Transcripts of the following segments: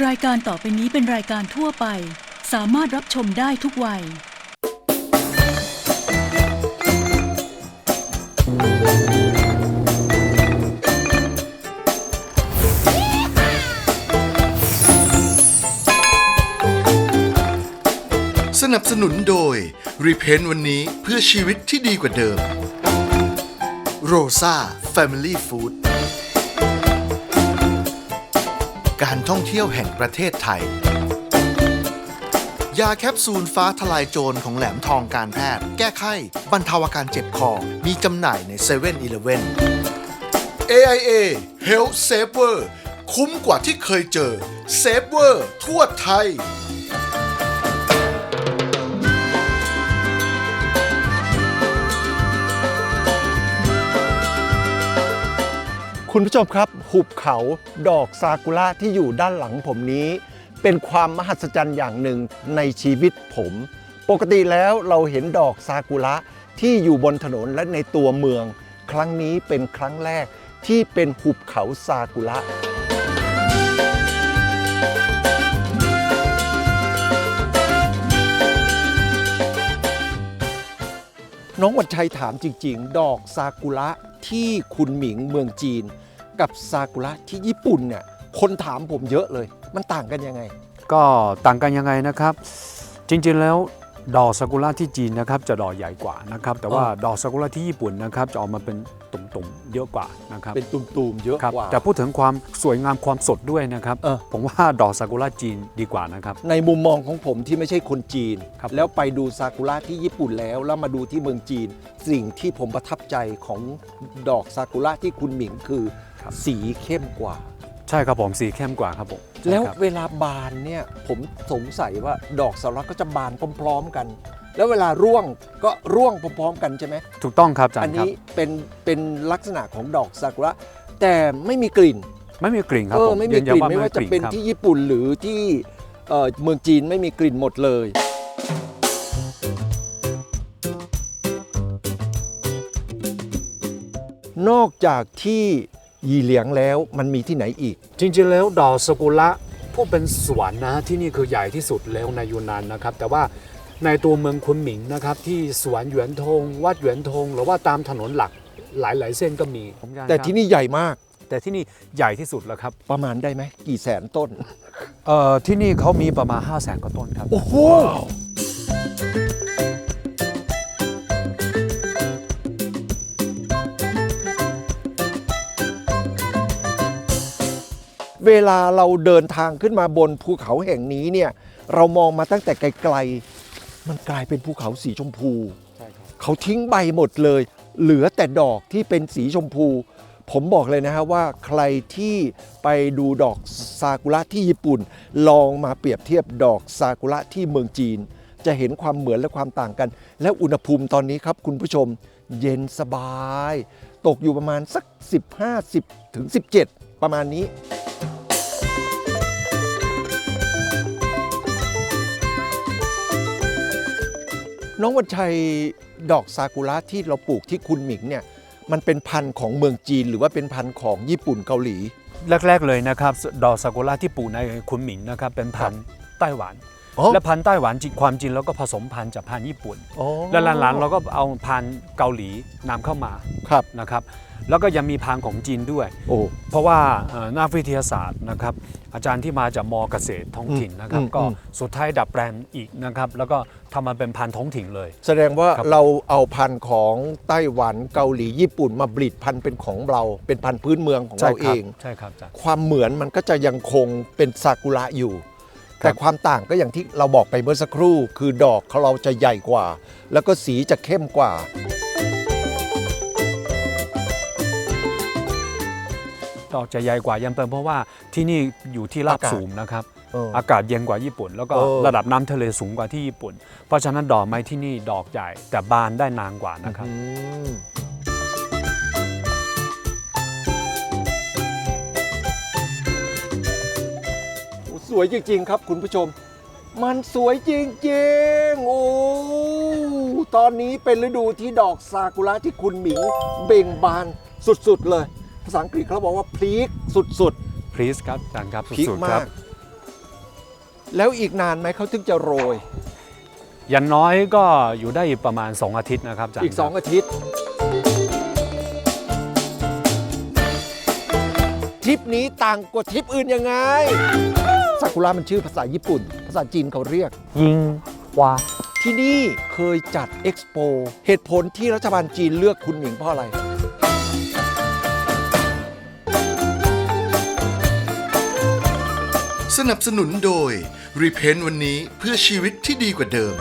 รายการต่อไปนี้เป็นรายการทั่วไป สามารถรับชมได้ทุกวัย สนับสนุนโดย รีเพนวันนี้เพื่อชีวิตที่ดีกว่าเดิมโรซา Family Food การท่องเที่ยวแห่งประเทศไทย ยาแคปซูลฟ้าทลายโจรของแหลมทองการแพทย์ แก้ไข้ บรรเทาอาการเจ็บคอ มีจำหน่ายใน7 e เ e ่ e อ AIA Health Saver คุ้มกว่าที่เคยเจอ Saver ทั่วไทย คุณผู้ชมครับ หุบเขาดอกซากุระที่อยู่ด้านหลังผมนี้ เป็นความมหัศจรรย์อย่างหนึ่งในชีวิตผม ปกติแล้วเราเห็นดอกซากุระที่อยู่บนถนนและในตัวเมือง ครั้งนี้เป็นครั้งแรกที่เป็นหุบเขาซากุระ น้องวันชัยถามจริง ๆ ดอกซากุระที่คุณหมิงเมืองจีน กับซากุระที่ญี่ปุ่นเนี่ยคนถามผมเยอะเลย มันต่างกันยังไง ก็ต่างกันยังไงนะครับ จริงๆแล้วดอกซากุระที่จีนนะครับจะดอกใหญ่กว่านะครับแต่ว่าอ๋อดอกซากุระที่ญี่ปุ่นนะครับจะออกมาเป็น ตุ่มๆ เยอะกว่านะครับเป็นตุ่มๆ เยอะครับกว่า แต่พูดถึงความสวยงามความสดด้วยนะครับ เออ ผมว่าดอกซากุระจีนดีกว่านะครับ ในมุมมองของผมที่ไม่ใช่คนจีน ครับ แล้วไปดูซากุระที่ญี่ปุ่นแล้ว แล้วมาดูที่เมืองจีน สิ่งที่ผมประทับใจของดอกซากุระที่คุณหมิงคือสีเข้มกว่า ใช่ครับผมสีเข้มกว่าครับผมแล้วใช่ครับ เวลาบานเนี่ยผมสงสัยว่าดอกซากุระก็จะบานพร้อม ๆ กัน แล้วเวลาร่วงก็ร่วงพร้อมๆ กันใช่ไหมถูกต้องครับอาจารอันย์ครับนี้เป็นเป็นลักษณะของดอกซากุระแต่ไม่มีกลิ่นไม่มีกลิ่นครับเอผอมไม่มียืกยัลิ่นว่าไม่ว่าจะกเป็นครับที่ญี่ปุ่นหรือที่เอ่อเมืองจีนไม่มีกลิ่นหมดเลย นอกจากที่ยีเหลียงแล้วมันมีที่ไหนอีก จริงๆแล้วดอกซากุระผู้เป็นสวนนะที่นี่คือใหญ่ที่สุดแล้วในยูนนานนะครับ แต่ว่า ในตัวเมืองคุนหมิงนะครับที่สวนหยวนทงวัดหยวนทงหรือว่าตามถนนหลักหลายๆ เส้นก็มี แต่ที่นี่ใหญ่มาก แต่ที่นี่ใหญ่ที่สุดแล้วครับ ประมาณได้ไหม กี่แสนต้น เอ่อ ที่นี่เขามีประมาณ 5 0 0แสนกว่าต้นครับ โอ้โห เวลาเราเดินทางขึ้นมาบนภูเขาแห่งนี้เนี่ย เรามองมาตั้งแต่ไกลๆ มันกลายเป็นภูเขาสีชมพู ใช่ครับ เขาทิ้งใบหมดเลย เหลือแต่ดอกที่เป็นสีชมพู ผมบอกเลยนะฮะว่าใครที่ไปดูดอกซากุระที่ญี่ปุ่น ลองมาเปรียบเทียบดอกซากุระที่เมืองจีน จะเห็นความเหมือนและความต่างกัน และอุณหภูมิตอนนี้ครับ คุณผู้ชมเย็นสบาย ตกอยู่ประมาณสัก 15 10ถึง17 ประมาณนี้ น้องวันชัยดอกซากุระที่เราปลูกที่คุณหมิงเนี่ยมันเป็นพันธุ์ของเมืองจีน หรือว่าเป็นพันธุ์ของญี่ปุ่นเกาหลี แรก ๆ เลยนะครับ ดอกซากุระที่ปลูกในคุณหมิงนะครับเป็นพันธุ์ไต้หวัน อ๋อ และพันธุ์ไต้หวันจริงความจริงแล้วก็ผสมพันธุ์จากพันธุ์ญี่ปุ่น อ๋อและหลังๆเราก็เอาพันธุ์เกาหลีนำเข้ามาครับนะครับ แล้วก็ยังมีพันธุ์ของจีนด้วย โอ้ เพราะว่าเอ่อนักวิทยาศาสตร์นะครับอาจารย์ที่มาจากมเกษตรท้องถิ่นนะครับ อืมก็อืม สุดท้ายดัดแปลงอีกนะครับ แล้วก็ทำมาเป็นพันธุ์ท้องถิ่นเลย แสดงว่าครับ เราเอาพันธุ์ของไต้หวันเกาหลีญี่ปุ่นมาบลิดพันธุ์เป็นของเรา เป็นพันธุ์พื้นเมืองของเราเอง ใช่ครับอาจารย์ ความเหมือนมันก็จะยังคงเป็นซากุระอยู่ครับ แต่ความต่างก็อย่างที่เราบอกไปเมื่อสักครู่ คือดอกของเราจะใหญ่กว่า แล้วก็สีจะเข้มกว่า ดอกจะใหญ่กว่ายังเป็นเพราะว่าที่นี่อยู่ที่ราบอากาศสูงนะครับเอออากาศเย็นกว่าญี่ปุ่น แล้วก็เออ ระดับน้ำทะเลสูงกว่าที่ญี่ปุ่น เพราะฉะนั้นดอกไม้ที่นี่ดอกใหญ่แต่บานได้นานกว่านะครับ อืม สวยจริง ๆ ครับคุณผู้ชม มันสวยจริงๆ โอ้ ตอนนี้เป็นฤดูที่ดอกซากุระที่คุณหมิงเบ่งบานสุดๆเลย ภาษาอังกฤษเขาบอกว่าพลีกสุดพรีสครับอาจารย์ครับๆพลีกสุดๆคมารับกแล้วอีกนานไหมเขาถึงจะโรย อยันน้อยก็อยู่ได้อีกประมาณ 2 อาทิตย์นะครับอาจารย์อีก 2 อาทิตย์ ทริปนี้ต่างกว่าทริปอื่นยังไง ซากุระมันชื่อภาษาญี่ปุ่น ภาษาจีนเขาเรียก ยิงวาที่นี่เคยจัดเอ็กซ์โปเหตุผลที่รัฐบาลจีนเลือกคุณหมิงเพราะอะไร สนับสนุนโดย รีเพนวันนี้เพื่อชีวิตที่ดีกว่าเดิม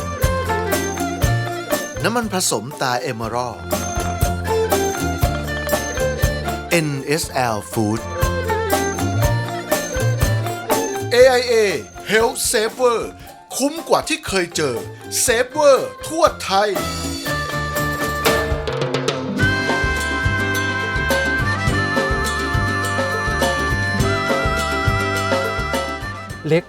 น้ำมันผสมตาเอเมอรัล NSL Food AIA Health Saver คุ้มกว่าที่เคยเจอ Saver ทั่วไทย เล็ก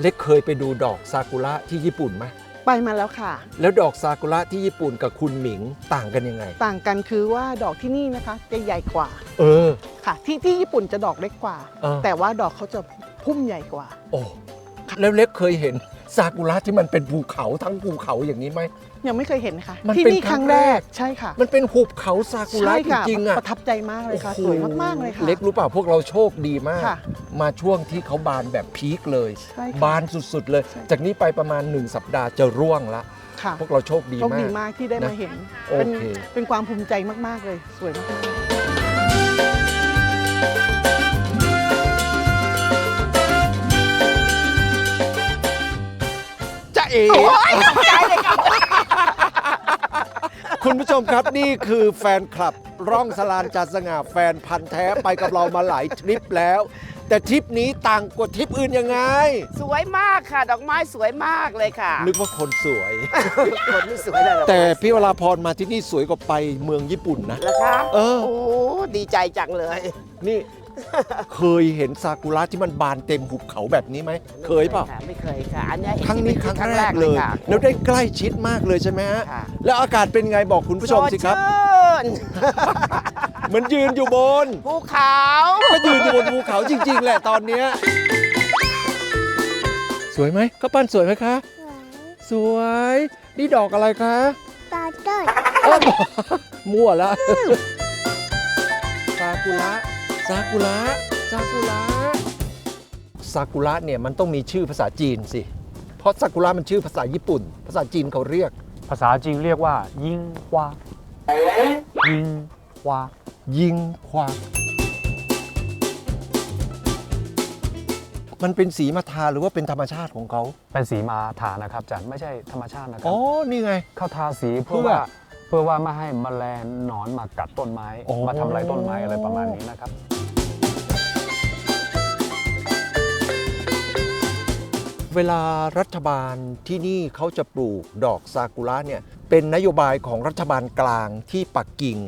เล็กเคยไปดูดอกซากุระที่ญี่ปุ่นไหมไปมาแล้วค่ะ แล้วดอกซากุระที่ญี่ปุ่นกับคุณหมิงต่างกันยังไง ต่างกันคือว่าดอกที่นี่นะคะจะใหญ่กว่าเออ ค่ะ ที่ที่ญี่ปุ่นจะดอกเล็กกว่าเออแต่ว่าดอกเขาจะ พุ่มใหญ่กว่า โอ้แล้วเล็กเคยเห็นซากุระที่มันเป็นภูเขาทั้งภูเขาอย่างนี้ไหม ยังไม่เคยเห็นค่ะ มันที่เป็นนี่คครั้รั้งงแรแรกกใช่ค่ะมันเป็นหุบเขาซากุระใช่จค่ะริงๆอะ ประทับใจมากเลยค่ะ โอ้โหสวยมากๆเลยค่ะ เล็กรู้เปล่าพวกเราโชคดีมาก ค่ะมาช่วงที่เขาบานแบบพีคเลย ใช่ค่ะบานสุดๆเลย ใช่ จากนี้ไปประมาณ 1 สัปดาห์จะร่วงละ ค่ะพวกเราโชคดีโชคมาดีกมากที่ได้นะมาเห็น โอเป็นเค เป็นความภูมิใจมากๆเลย สวยมากจ เอ๋คุณผู้ชมครับนี่คือแฟนคลับร่องสลานจัดสง่าแฟนพันธ์แท้ไปกับเรามาหลายทริปแล้ว แต่ทริปนี้ต่างกว่าทริปอื่นยังไง สวยมากค่ะ ดอกไม้สวยมากเลยค่ะนึกว่าคนสวย คนที่สวยเลยดอกไม้แต่พี่วราพรมาที่นี่สวยกว่าไปเมืองญี่ปุ่นนะ นะคะเออ โอ้ดีใจจังเลย นี่ เคยเห็นซากุระที่มันบานเต็มหุบเขาแบบนี้ไหม เคยเปล่าค่ะไม่เคยค่ะ อันเนี้ยเห็นครั้งนี้คเป็รั้งแรกเลย ค่ะ แล้วได้ใกล้ชิดมากเลยใช่ไหมฮะ ค่ะ แล้วอากาศเป็นไงบอกคุณผู้ชมสิครับ สดชื่นเหมือนยืนอยู่บน ภูเขา ก็ยืนอยู่บนภูเขาจริง ๆ แหละตอนเนี้ยสวยไหมก็ปั้นสวยไหมคะ สวย นี่ดอกอะไรคะตาเต้ยโอ้มั่วแล้วซากุระ ซากุระซากุระซากุระเนี่ยมันต้องมีชื่อภาษาจีนสิ เพราะซากุระมันชื่อภาษาญี่ปุ่น ภาษาจีนเขาเรียก ภาษาจีนเรียกว่ายิงวายิงวายิงความันเป็นสีมาทาหรือว่าเป็นธรรมชาติของเขา เป็นสีมาทานะครับอาจารย์ไม่ใช่ธรรมชาตินะครัอ๋อ นี่ไง เขาทาสีเพื่อเพื่อว่าเพื่อว่าไม่ให้แมลงหนอนมากัดต้นไม้อ๋อมาทำลายต้นไม้อะไรประมาณนี้นะครับ เวลารัฐบาลที่นี่เขาจะปลูกดอกซากุระเนี่ยเป็นนโยบายของรัฐบาลกลางที่ปักกิ่ง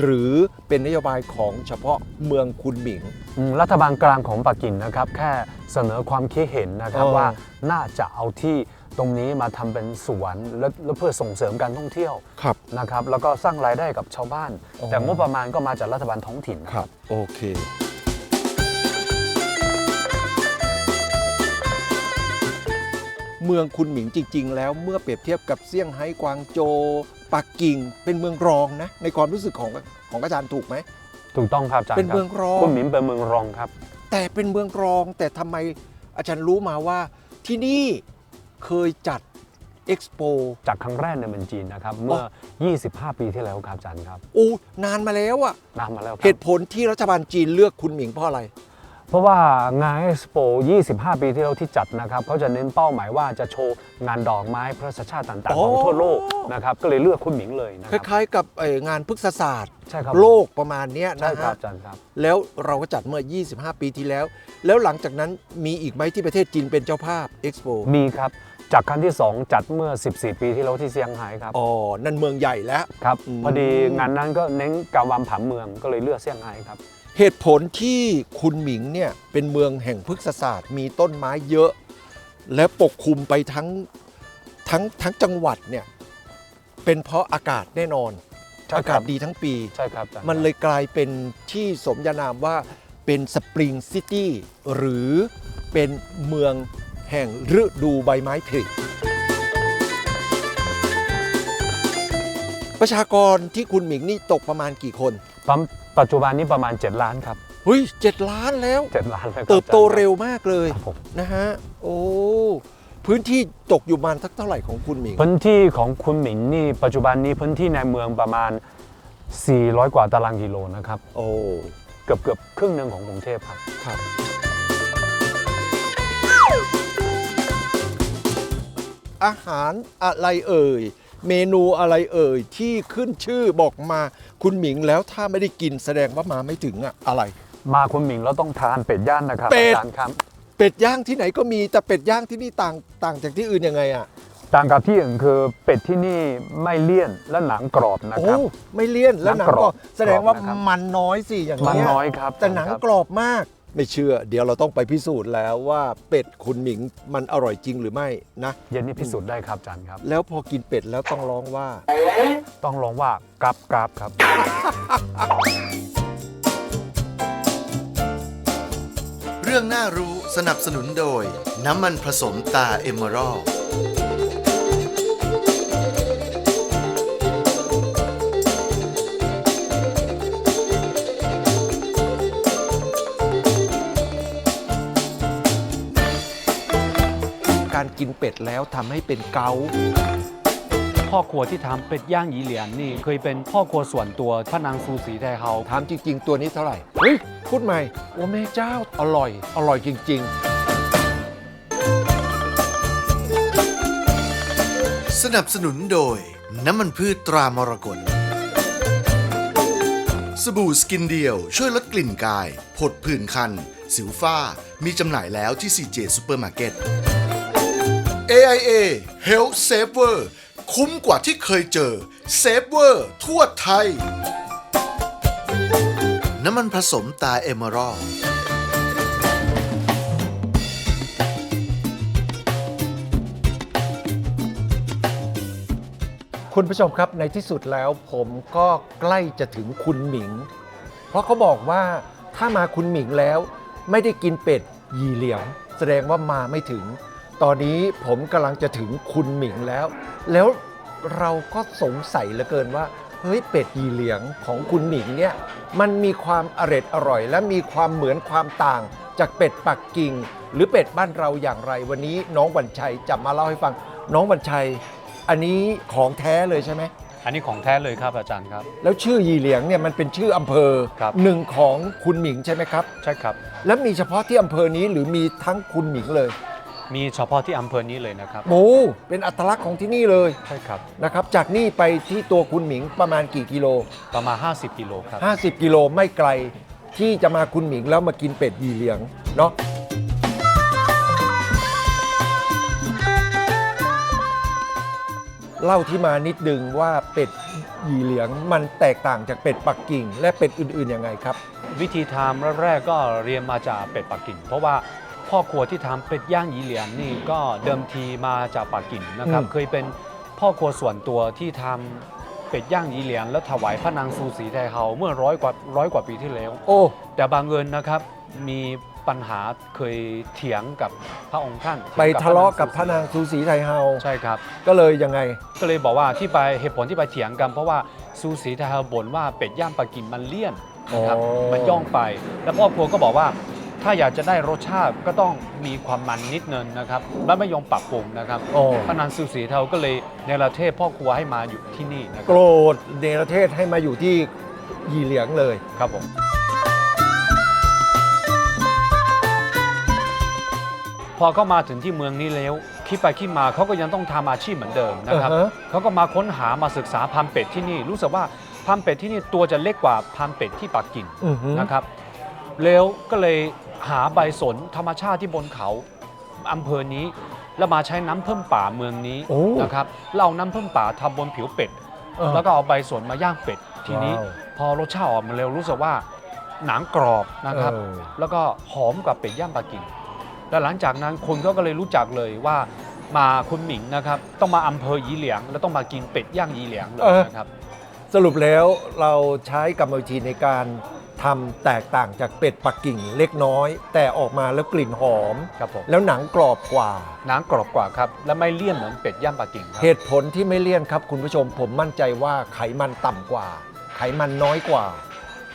หรือเป็นนโยบายของเฉพาะเมืองคุนหมิง อืมรัฐบาลกลางของปักกิ่งนะครับแค่เสนอความคิดเห็นนะครับเออ ว่าน่าจะเอาที่ตรงนี้มาทำเป็นสวนและและเพื่อส่งเสริมการท่องเที่ยวครับ นะครับแล้วก็สร้างรายได้กับชาวบ้าน อ๋อ แต่งบประมาณก็มาจากรัฐบาลท้องถิ่นนะ ครับ โอเค เมืองคุนหมิงจริง ๆ แล้วเมื่อเปรียบเทียบกับเซี่ยงไฮ้กวางโจวปักกิ่ง เป็นเมืองรองนะในความรู้สึกของของอาจารย์ถูกไหมถูกต้องครับอาจารย์เป็นครับเมืองรองคุณหมิมเป็นเมืองรองครับ แต่เป็นเมืองรองแต่ทำไมอาจารย์รู้มาว่าที่นี่เคยจัดเอ็กซ์โปจากครั้งแรกในเมืองจีนนะครับ เมื่อ 25 ปีที่แล้วครับอาจารย์ครับอู้นานมาแล้วอะนานมาแล้วคเหรับตุผลที่รัฐบาลจีนเลือกคุณหมิงเพราะอะไร เพราะว่างานเอ็กซ์โป25 ปีที่แล้วที่จัดนะครับเขาจะเน้นเป้าหมายว่าจะโชว์งานดอกไม้พระราชชาติต่างๆ ของอ๋อทั่วโลกนะครับก็เลยเลือกคุณหมิงเลยนะคครับ ล้ายๆกับเอ่องานพฤกษศาสตร์ ใช่ครับ โลกประมาณเนี้ยใช่นะครับอาจารย์ครับ แล้วเราก็จัดเมื่อ 25 ปีที่แล้ว แล้วหลังจากนั้นมีอีกไหมที่ประเทศจีนเป็นเจ้าภาพเอ็กซ์โปมีครับ จากครั้งที่ 2 จัดเมื่อ 14 ปีที่แล้วที่เซี่ยงไฮ้ครับอ๋อ นั่นเมืองใหญ่แล้ว ครับอืมพอดีงานนั้นก็เน้นการวางผังเมืองก็เลยเลือกเซี่ยงไฮ้ครับ เหตุผลที่คุณหมิงเนี่ยเป็นเมืองแห่งพฤกษศาสตร์ มีต้นไม้เยอะ และปกคลุมไปทั้งทั้งทั้งจังหวัดเนี่ยเป็นเพราะอากาศแน่นอน ใช่อาครักาบศดีทั้งปี ใช่ครับอาจารย์มันเลยกลายเป็นที่สมญานามว่าเป็นสปริงซิตี้หรือเป็นเมืองแห่งฤดูใบไม้ผลิ ประชากรที่คุณหมิงนี่ตกประมาณกี่คนปั๊มปัจจุบันนี้ประมาณ 7 ล้านครับเฮ้ยเจ็ดล้านแล้ว 7 ล้านแล้วครับเติบโตเร็วมากเลยครับผมนะฮะโอ้พื้นที่ตกอยู่ประมาณสักเท่าไหร่ของคุณหมิงพื้นที่ของคุณหมิงนี่ปัจจุบันนี้พื้นที่ในเมืองประมาณ 400 กว่าตารางกิโลนะครับ โอ้เกือบเกือบครึ่งหนึ่งของกรุงเทพครับ ครับอาหารอะไรเอ่ย เมนูอะไรเอ่ยที่ขึ้นชื่อบอกมาคุณหมิงแล้วถ้าไม่ได้กินแสดงว่ามาไม่ถึงอะอะไร มาคุณหมิงแล้วต้องทานเป็ดย่างนะครับเป็ด อาจารย์ครับเป็ดย่างที่ไหนก็มีแต่เป็ดย่างที่นี่ต่างต่างจากที่อื่นยังไงอะต่างกับที่อื่นคือเป็ดที่นี่ไม่เลี่ยนและหนังกรอบนะโอ้ครับ ไม่เลี่ยนแล้วหนังหนังกรก็อบแสดงว่ากรอบนะครับ มันน้อยสิอย่างมันเงี้ยน้อยครับแต่หนังครับกรอบมาก ไม่เชื่อ เดี๋ยวเราต้องไปพิสูจน์แล้วว่าเป็ดคุณหมิงมันอร่อยจริงหรือไม่นะ เย็นนี้พิสูจน์ได้ครับอาจารย์ครับ แล้วพอกินเป็ดแล้วต้องร้องว่า ต้องลองว่ากราบกราบครับ เรื่องน่ารู้สนับสนุนโดย น้ำมันผสมตาเอเมอรัล การกินเป็ดแล้วทำให้เป็นเกาต์พ่อครัวที่ทำเป็ดย่างหยีเหลียนนี่ เคยเป็นพ่อครัวส่วนตัวพระนางซูสีไทเฮาถามจริง ๆ ตัวนี้เท่าไหร่ เฮ้ย พูดใหม่ โอ้แม่เจ้า อร่อย อร่อยจริงสนับสนุนโดย น้ำมันพืชตรามรกตสบู่สกินเดียวช่วยลดกลิ่นกาย ผดผื่นคัน สิวฝ้า มีจำหน่ายแล้วที่ CJ Supermarket AIA Health Saver คุ้มกว่าที่เคยเจอเซฟเวอร์ทั่วไทย น้ำมันผสมตาเอเมอรัลคุณผู้ชมครับในที่สุดแล้วผมก็ใกล้จะถึงคุณหมิง เพราะเขาบอกว่าถ้ามาคุณหมิงแล้ว ไม่ได้กินเป็ดยีเหลียง แสดงว่ามาไม่ถึง ตอนนี้ผมกำลังจะถึงคุณหมิงแล้ว แล้วเราก็สงสัยเหลือเกินว่า เฮ้ยเป็ดหยีเหลียงของคุณหมิงเนี่ยมันมีความอร็ดอร่อย และมีความเหมือนความต่าง จากเป็ดปักกิ่ง หรือเป็ดบ้านเราอย่างไร วันนี้น้องวันชัยจะมาเล่าให้ฟัง น้องวันชัย อันนี้ของแท้เลยใช่ไหมอันนี้ของแท้เลยครับอาจารย์ครับ แล้วชื่อหยีเหลียงเนี่ยมันเป็นชื่ออำเภอครับ หนึ่งของคุณหมิงใช่ไหมครับ ใช่ครับ แล้วมีเฉพาะที่อำเภอนี้หรือมีทั้งคุณหมิงเลย มีเฉพาะที่อำเภอนี้เลยนะครับโอ้เป็นอัตลักษณ์ของที่นี่เลยใช่ครับ นะครับ จากนี่ไปที่ตัวคุณหมิงประมาณกี่กิโล ประมาณ 50 กิโลครับ 50 กิโลไม่ไกลที่จะมาคุณหมิงแล้วมากินเป็ดหยีเหลียงเนาะเล่าที่มานิดนึงว่าเป็ดหยีเหลียงมันแตกต่างจากเป็ดปักกิ่ง และเป็ดอื่นๆยังไงครับ วิธีทำแรกๆก็เรียนมาจากเป็ดปักกิ่ง เพราะว่า พ่อครัวที่ทำเป็ดย่างหยีเหลียนนี่ก็เดิมทีมาจากปักกิ่งนะครับ อืม เคยเป็นพ่อครัวส่วนตัวที่ทำเป็ดย่างหยีเหลียน แล้วถวายพระนางซูสีไทเฮาเมื่อร้อยกว่าร้อยกว่าปีที่แล้ว โอ้ แต่บางเอิญนะครับมีปัญหาเคยเถียงกับพระองค์ท่านไปถียงทะเลาะกับพพระระนางนางซูสีไทยเฮา ใช่ครับ ก็เลยยังไง ก็เลยบอกว่าที่ไปเหตุผลที่ไปเถียงกันเพราะว่าซูสีไทยเฮาบ่นว่าเป็ดย่างปักกิ่งมันเลี่ยนนะครับอ๋อ มันย่องไป แล้วพ่อครัวก็บอกว่า ถ้าอยากจะได้รสชาติก็ต้องมีความมันนิดนึงนะครับ และไม่ยอมปรับปรุงนะครับโอ้พระนางซูสีไทยเฮาก็เลยในประเทศพ่อครัวให้มาอยู่ที่นี่นะคโกรับรธเนรเทศให้มาอยู่ที่หยีเหลียงเลย ครับผม พอเข้ามาถึงที่เมืองนี้แล้ว คิดไปคิดมาเขาก็ยังต้องทำอาชีพเหมือนเดิมนะครับ อ่าฮะ เขาก็มาค้นหามาศึกษาพันธุ์เป็ดที่นี่ รู้สึกว่าพันธุ์เป็ดที่นี่ตัวจะเล็กกว่าพันธุ์เป็ดที่ปักกิ่ง อือหือ นะครับแล้วก็เลย หาใบสนธรรมชาติที่บนเขาอำเภอนี้ แล้วมาใช้น้ำเพิ่มป่าเมืองนี้โอ้นะครับเราเอาน้ำเพิ่มป่าทำบนผิวเป็ด เออแล้วก็เอาใบสนมาย่างเป็ด ทีนี้ว้าวพอรสชาติออกมาเร็วรู้สึกว่าหนังกรอบนะครับ เออ แล้วก็หอมกว่าเป็ดย่างปักกิ่งแล้วหลังจากนั้นคนก็เลยรู้จักเลยว่ามาคุณหมิงนะครับต้องมาอำเภอยีเหลียง แล้วต้องมากินเป็ดย่างยีเหลียงเลยนะครับ สรุปแล้วเราใช้กรรมวิธีในการ ทำแตกต่างจากเป็ดปักกิ่งเล็กน้อย แต่ออกมาแล้วกลิ่นหอม ครับผม แล้วหนังกรอบกว่าหนังกรอบกว่าครับ และไม่เลี่ยนเหมือนเป็ดย่างปักกิ่งครับ เหตุผลที่ไม่เลี่ยนครับคุณผู้ชมผมมั่นใจว่าไขมันต่ำกว่า ไขมันน้อยกว่า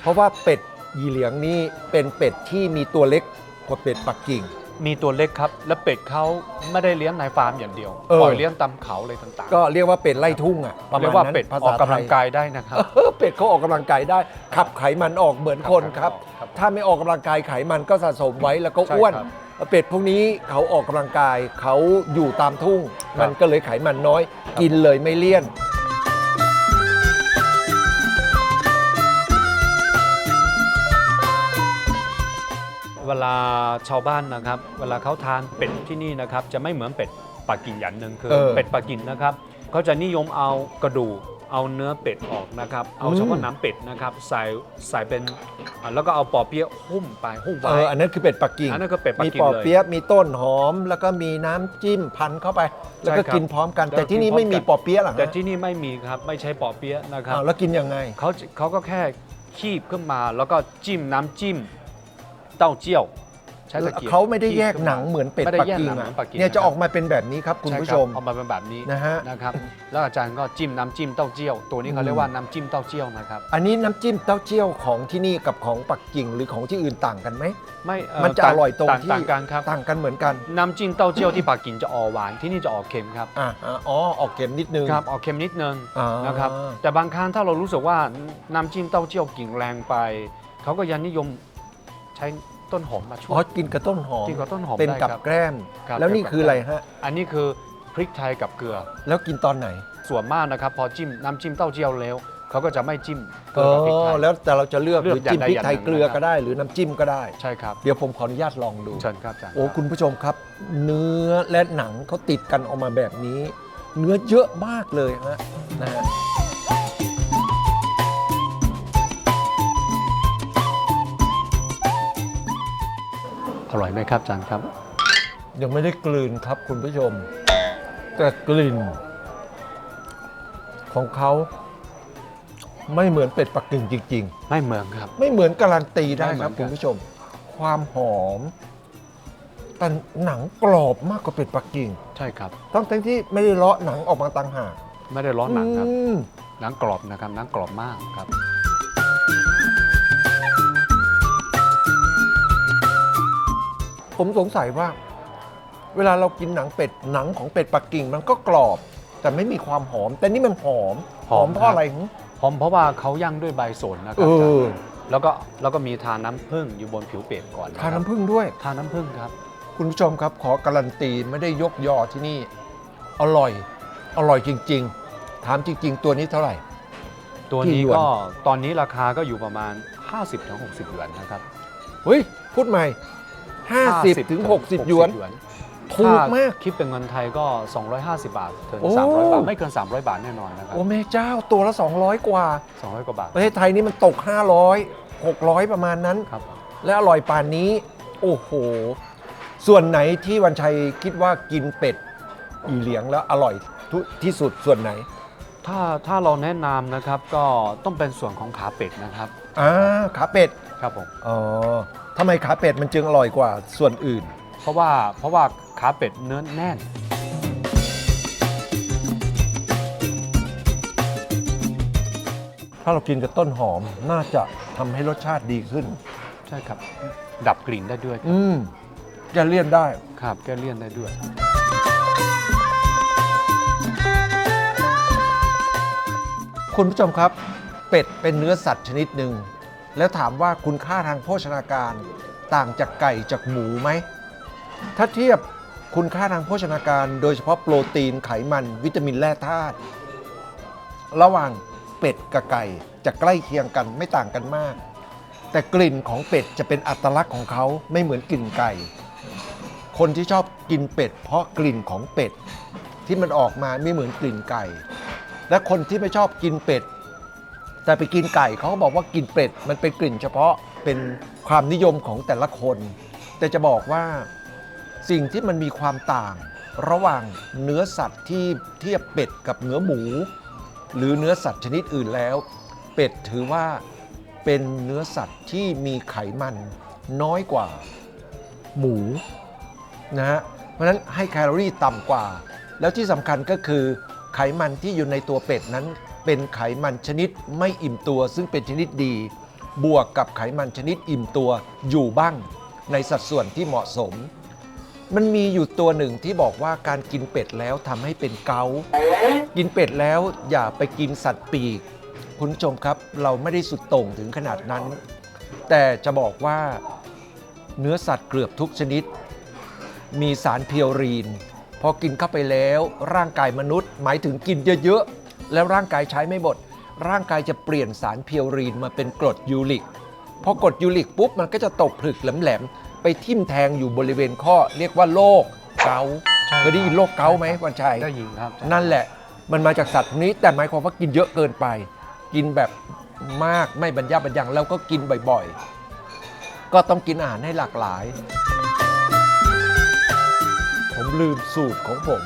เพราะว่าเป็ดยีเหลียงนี่เป็นเป็ดที่มีตัวเล็กกว่าเป็ดปักกิ่ง มีตัวเล็กครับ และเป็ดเขาไม่ได้เลี้ยงในฟาร์มอย่างเดียว เออ ปล่อยเลี้ยงตามเขาเลยต่างๆก็เรียกว่าเป็ดไล่ทุ่งอะประเรีมายณกว่านั้นเป็ดภาออษากกำลังไทย กายได้นะครับ เออเป็ดเขาออกกำลังกายได้ ขับไขมันออกเหมือนคนครับ ครับถ้าไม่ออกกำลังกายไขมันก็สะสมไว้แล้วก็ใช่อ้วนครับเป็ดพวกนี้เขาออกกำลังกายเขาอยู่ตามทุ่ง ครับมันก็เลยไขมันน้อยกินเลยไม่เลี่ยน เวลาชาวบ้านนะครับ เวลาเขาทานเป็ดที่นี่นะครับ จะไม่เหมือนเป็ดปักกิ่งอย่างหนึ่งคือเออเป็ดปักกิ่งนะครับเขาจะนิยมเอากระดูกเอาเนื้อเป็ดออกนะครับ เอาอืมเฉพาะน้ำเป็ดนะครับใส่ใส่เป็นอ่าแล้วก็เอาปอเปี๊ยะหุ้มไปหุ้มเอไว้ ออันนั้นคือเป็ดปักกิ่งอันนั้นก็เป็ดปักมีกิ่งปอเลยเปี๊ยะมีต้นหอม แล้วก็มีน้ำจิ้มพันเข้าไป แล้วก็ใช่ครับกินพร้อมกันแล้วแต่ที่นี่กินพร้อมไม่มีกันปอเปี๊ยะหรอฮะแต่ที่นี่ไม่มีครับไม่ใช่ปอเปี๊ยะนะครับ อ้าวแล้วกินยังไง เขาเขาก็แค่คีบขึ้นมาแล้วก็จิ้มน้ำจิ้ม เต้าเจี้ยว ใช้ตะเกียบเขาไม่ได้แยกคีบขึ้นหนังเหมือนเป็ดไม่ได้ปักแยกกิ่งหนังอะเหมือนปักกิ่งเนี่ยจะนะครับออกมาเป็นแบบนี้ครับคุณใช่ผู้รับชมออกมาเป็นแบบนี้นะฮะ นะครับแล้วอาจารย์ก็จิ้มน้ำจิ้มเต้าเจี้ยว ตัวนี้เขาอืมเรียกว่าน้ำจิ้มเต้าเจี้ยวนะครับ อันนี้น้ำจิ้มเต้าเจี้ยวของที่นี่กับของปักกิ่งหรือของที่อื่นต่างกันไหม ไม่เมันจะอร่อยตรงต่างที่ต่างกันครับ ต่างกันเหมือนกัน น้ำจิ้มเต้าเจี้ยวที่ปักกิ่งจะออกหวานที่นี่จะออกเค็มครับ อะอะอ๋อ ออกเค็มนิดนึง ครับออกเค็มนิดนึงอ่านนะครับแต่บางครั้งถ้าเรารู้สึกว่าน้ำจิ้มเต้าเจี้ยวกลิ่นแรงไป เขาก็ยังนิยมใช้ ต้นหอมมาช่วอ๋อย กินกับต้นหอมกินกับต้นหอมเป็นได้กับครับแกล้ม ครับ แล้วนี่เป็นกับคืออะไรฮะ อันนี้คือพริกไทยกับเกลือ แล้วกินตอนไหนส่วนมากนะครับ พอจิ้มน้ำจิ้มเต้าเจี้ยวแล้วเขาก็จะไม่จิ้มเกอ๋ลือกับพริกไทอยแล้วแต่เราจะเลือกเลืหอกรือจิ้มอย่างใดพริกไทยอย่างหนึ่ง เกลือนะครับก็ได้ หรือน้ำจิ้มก็ได้ ใช่ครับเดี๋ยวผมขออนุญาตลองดู เชิญครับอาจารย์โอ้คุณผู้ชมครับ เนื้อและหนังเขาติดกันออกมาแบบนี้ เนื้อเยอะมากเลยฮะนะฮะ อร่อยไหมครับอาจารย์ครับ ยังไม่ได้กลืนครับคุณผู้ชม แต่กลิ่น ของเขาไม่เหมือนเป็ดปักกิ่งจริง ไม่เหมือนครับ ๆ ไม่เหมือนการันตีได้ไม่เหมืคอรันบกัน คุณผู้ชม ความหอมแต่หนังกรอบมากกว่าเป็ดปักกิ่งใช่ครับ ทั้งทั้งที่ไม่ได้เลาะหนังออกมาต่างหากไม่ได้ร้อนหนังครับ อืม หนังกรอบนะครับหนังกรอบมากครับ ผมสงสัยว่า เวลาเรากินหนังเป็ดหนังของเป็ดปักกิ่งมันก็กรอบ แต่ไม่มีความหอม แต่นี่มันหอมหอมเพครัราะบอะไรหึ หอมเพราะว่าเขาย่างด้วยใบสนนะคเอรับอาจารอย์แล้วก็แล้วก็มีทาน้ำผึ้งอยู่บนผิวเป็ดก่อนทานนะครับน้ำผึ้งด้วย ทาน้ำผึ้งครับ คุณผู้ชมครับขอการันตีไม่ได้ยกยอที่นี่ อร่อย อร่อยจริง ๆ ถามจริง ๆ ตัวนี้เท่าไหร่ ตัวกี่นี้หยวน ก็ตอนนี้ราคาก็อยู่ประมาณ 50-60หยวนนะครับ เฮ้ยพูดใหม่ 50ถึง 60 หยวน ถูกมากถ้คิดเป็นเงินไทยก็ 250 บาทถึง โอ้ 300 บาท ไม่เกิน 300 บาทแน่นอนนะครับ โอ้แม่เจ้าตัวละ 200 กว่า 200 กว่าบาท ประเทศไทยนี่มันตก 500 600 ประมาณนั้น ครับ และอร่อยป่านนี้ โอ้โห ส่วนไหนที่วันชัยคิดว่ากินเป็ด อีเหลียงแล้วอร่อยทุที่สุดส่วนไหนถ้าถ้าเราแนะนำนะครับก็ต้องเป็นส่วนของขาเป็ดนะครับ อ่าขาเป็ด ครับผม อ๋อทำไมขาเป็ดมันจึงอร่อยกว่าส่วนอื่น เพราะว่าเพราะว่าขาเป็ดเนื้อแน่น ถ้าเรากินกับต้นหอมน่าจะทำให้รสชาติดีขึ้น ใช่ครับ ดับกลิ่นได้ด้วย อืมจะเลี่ยนได้ ครับแก้เลี่ยนได้ด้วย คุณผู้ชมครับ เป็ดเป็นเนื้อสัตว์ชนิดหนึ่ง แล้วถามว่าคุณค่าทางโภชนาการต่างจากไก่จากหมูไหม ถ้าเทียบคุณค่าทางโภชนาการ โดยเฉพาะโปรตีนไขมันวิตามินแร่ธาตุระหว่างเป็ดกับไก่จะใกล้เคียงกันไม่ต่างกันมาก แต่กลิ่นของเป็ดจะเป็นอัตลักษณ์ของเขาไม่เหมือนกลิ่นไก่ คนที่ชอบกินเป็ด เพราะกลิ่นของเป็ดที่มันออกมาไม่เหมือนกลิ่นไก่ และคนที่ไม่ชอบกินเป็ด แต่ไปกินไก่เขาก็บอกว่ากินเป็ดมันเป็นกลิ่นเฉพาะเป็นความนิยมของแต่ละคน แต่จะบอกว่าสิ่งที่มันมีความต่างระหว่างเนื้อสัตว์ที่เทียบเป็ดกับเนื้อหมู หรือเนื้อสัตว์ชนิดอื่นแล้ว เป็ดถือว่าเป็นเนื้อสัตว์ที่มีไขมันน้อยกว่าหมูนะฮะเพราะนั้นให้แคลอรี่ต่ำกว่า แล้วที่สำคัญก็คือไขมันที่อยู่ในตัวเป็ดนั้น เป็นไขมันชนิดไม่อิ่มตัว ซึ่งเป็นชนิดดี บวกกับไขมันชนิดอิ่มตัวอยู่บ้าง ในสัดส่วนที่เหมาะสม มันมีอยู่ตัวหนึ่งที่บอกว่าการกินเป็ดแล้วทำให้เป็นเกาต์กินเป็ดแล้วอย่าไปกินสัตว์ปีก คุณผู้ชมครับเราไม่ได้สุดโต่งถึงขนาดนั้น แต่จะบอกว่าเนื้อสัตว์เกือบทุกชนิด มีสารเพียวรีน พอกินเข้าไปแล้วร่างกายมนุษย์หมายถึงกินเยอะๆ แล้วร่างกายใช้ไม่หมด ร่างกายจะเปลี่ยนสารเพียวรีนมาเป็นกรดยูริกพอกรดยูริกปุ๊บมันก็จะตกผลึกแหลมๆไปทิ่มแทงอยู่บริเวณข้อเรียกว่าโรคเกาต์ใช่ครับเคยได้ยินโรคเกาต์ไหมวันชัยได้ยินครับ นั่นแหละมันมาจากสัตว์พวกนี้แต่หมายความว่ากินเยอะเกินไป กินแบบมากไม่บรรยาบรรยังแล้วก็กินบ่อยๆ ก็ต้องกินอาหารให้หลากหลาย ผมลืมสูตรของผม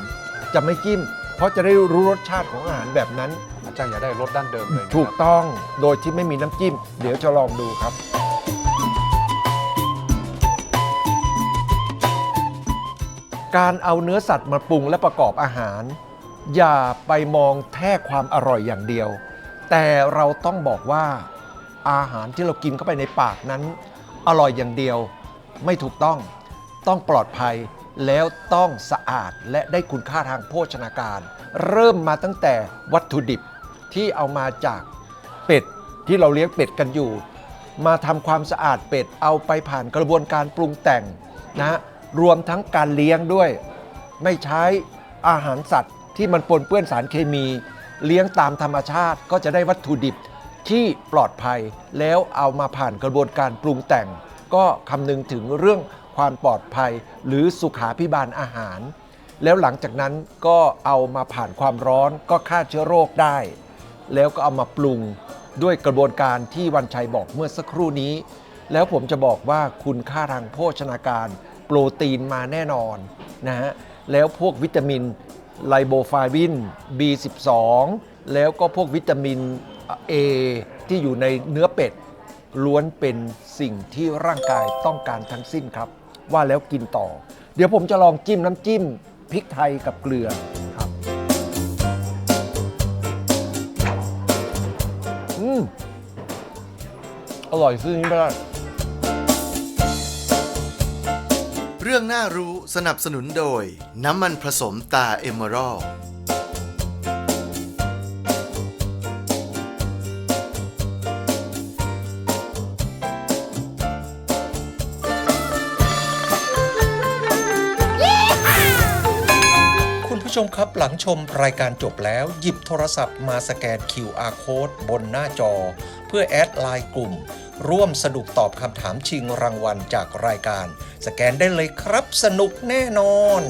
จะไม่จิ้ม เพราะจะได้รู้รสชาติของอาหารแบบนั้น อาจารย์อย่าได้รสดั้งเดิมเลยนะครับถูกต้องโดยที่ไม่มีน้ำจิ้ม เดี๋ยวจะลองดูครับ การเอาเนื้อสัตว์มาปรุงและประกอบอาหาร อย่าไปมองแค่ความอร่อยอย่างเดียว แต่เราต้องบอกว่าอาหารที่เรากินเข้าไปในปากนั้น อร่อยอย่างเดียว ไม่ถูกต้องต้องปลอดภัย แล้วต้องสะอาดและได้คุณค่าทางโภชนาการ เริ่มมาตั้งแต่วัตถุดิบที่เอามาจากเป็ดที่เราเลี้ยงเป็ดกันอยู่ มาทำความสะอาดเป็ดเอาไปผ่านกระบวนการปรุงแต่งนะรวมทั้งการเลี้ยงด้วย ไม่ใช้อาหารสัตว์ที่มันปนเปื้อนสารเคมี เลี้ยงตามธรรมชาติก็จะได้วัตถุดิบที่ปลอดภัย แล้วเอามาผ่านกระบวนการปรุงแต่ง ก็คำนึงถึงเรื่อง ความปลอดภัย หรือสุขาพิบาลอาหาร แล้วหลังจากนั้นก็เอามาผ่านความร้อนก็ฆ่าเชื้อโรคได้ แล้วก็เอามาปรุงด้วยกระบวนการที่วันชัยบอกเมื่อสักครู่นี้ แล้วผมจะบอกว่าคุณค่าทางโภชนาการ โปรตีนมาแน่นอนนะฮะแล้วพวกวิตามินไลโบไฟบิน B12 แล้วก็พวกวิตามิน A ที่อยู่ในเนื้อเป็ด ล้วนเป็นสิ่งที่ร่างกายต้องการทั้งสิ้นครับ ว่าแล้วกินต่อ เดี๋ยวผมจะลองจิ้มน้ำจิ้มพริกไทยกับเกลือครับอืมอร่อยซื้อนี้ไม่ได้ เรื่องน่ารู้สนับสนุนโดย น้ำมันผสมตาเอเมอรัล ผู้ชมครับหลังชมรายการจบแล้วหยิบโทรศัพท์มาสแกน QR Code บนหน้าจอ เพื่อแอดไลน์กลุ่ม ร่วมสนุกตอบคำถามชิงรางวัลจากรายการ สแกนได้เลยครับสนุกแน่นอน